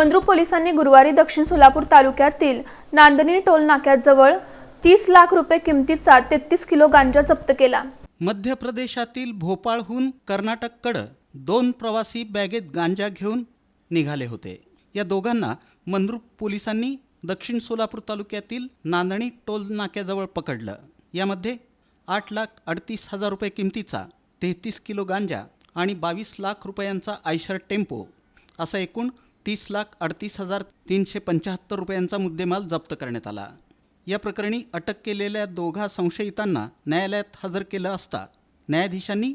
मंद्रुप पोलिसांनी गुरुवारी दक्षिण सोलापूर तालुक्यातील नांदणी टोल नाक्याजवळ तीस लाख रुपये किमतीचा तेहतीस किलो गांजा जप्त केला. मध्य प्रदेशातील भोपाळहून कर्नाटककडं दोन प्रवासी बॅगेत गांजा घेऊन निघाले होते. या दोघांना मंद्रुप पोलिसांनी दक्षिण सोलापूर तालुक्यातील नांदणी टोल नाक्याजवळ पकडलं. यामध्ये आठ लाख अडतीस हजार रुपये किमतीचा तेहतीस किलो गांजा आणि बावीस लाख रुपयांचा आयशर टेम्पो असा एकूण तीस लाख अडतीस हजार तीनशे पंच्याहत्तर रुपयांचा मुद्देमाल जप्त करण्यात आला. या प्रकरणी अटक केलेल्या दोघा संशयितांना न्यायालयात हजर केलं असता न्यायाधीशांनी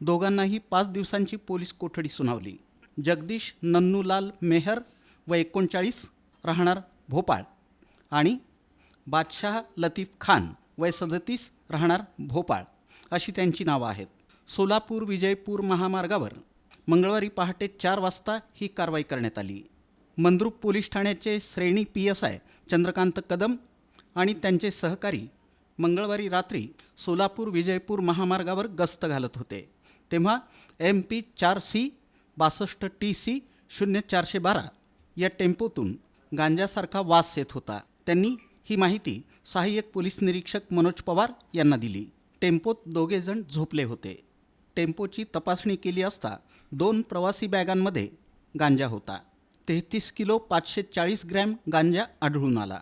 दोघांनाही पाच दिवसांची पोलीस कोठडी सुनावली. जगदीश नन्नूलाल मेहर व एकोणचाळीस राहणार भोपाळ आणि बादशाह लतीफ खान वय सदतीस राहणार भोपाळ अशी त्यांची नावं आहेत. सोलापूर विजयपूर महामार्गावर मंगळवारी पहाटे चार वाजता ही कारवाई करण्यात आली. मंद्रुप पोलीस ठाण्याचे श्रेणी P S I Chandrakant Kadam आणि त्यांचे सहकारी मंगळवारी रात्री सोलापूर विजयपूर महामार्गावर गस्त घालत होते. तेव्हा एम पी चार सी बासष्ट टी सी शून्य चारशे बारा या टेम्पोतून गांजासारखा वास येत होता. त्यांनी ही माहिती सहाय्यक पोलीस निरीक्षक मनोज पवार यांना दिली. टेम्पोत दोघेजण झोपले होते. टेम्पोची तपासणी केली असता दोन प्रवासी बॅगांमध्ये गांजा होता. तेहतीस किलो पाचशे चाळीस ग्रॅम गांजा आढळून आला.